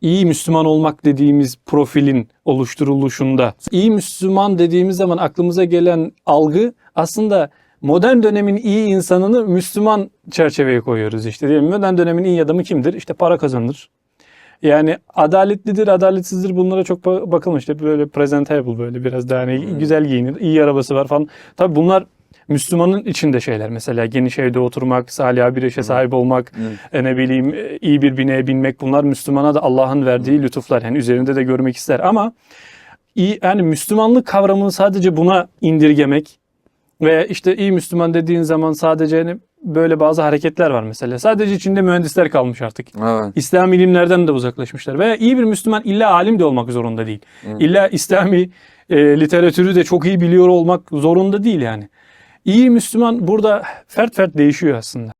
iyi Müslüman olmak dediğimiz profilin oluşturuluşunda iyi Müslüman dediğimiz zaman aklımıza gelen algı aslında modern dönemin iyi insanını Müslüman çerçeveye koyuyoruz işte. Değil mi? Modern dönemin iyi adamı kimdir? İşte para kazanır. Yani adaletlidir, adaletsizdir bunlara çok ba- bakılmış. İşte böyle presentable böyle biraz daha hani güzel giyinir, iyi arabası var falan. Tabii bunlar Müslümanın içinde şeyler. Mesela geniş evde oturmak, salih bir eşe sahip olmak, e, ne bileyim e, iyi bir bineğe binmek bunlar Müslümana da Allah'ın verdiği lütuflar. Yani üzerinde de görmek ister ama iyi, yani Müslümanlık kavramını sadece buna indirgemek ve işte iyi Müslüman dediğin zaman sadece hani böyle bazı hareketler var mesela. Sadece içinde mühendisler kalmış artık. Evet. İslam ilimlerden de uzaklaşmışlar. Veya iyi bir Müslüman illa alim de olmak zorunda değil. İlla İslami e, literatürü de çok iyi biliyor olmak zorunda değil yani. İyi Müslüman burada fert fert değişiyor aslında.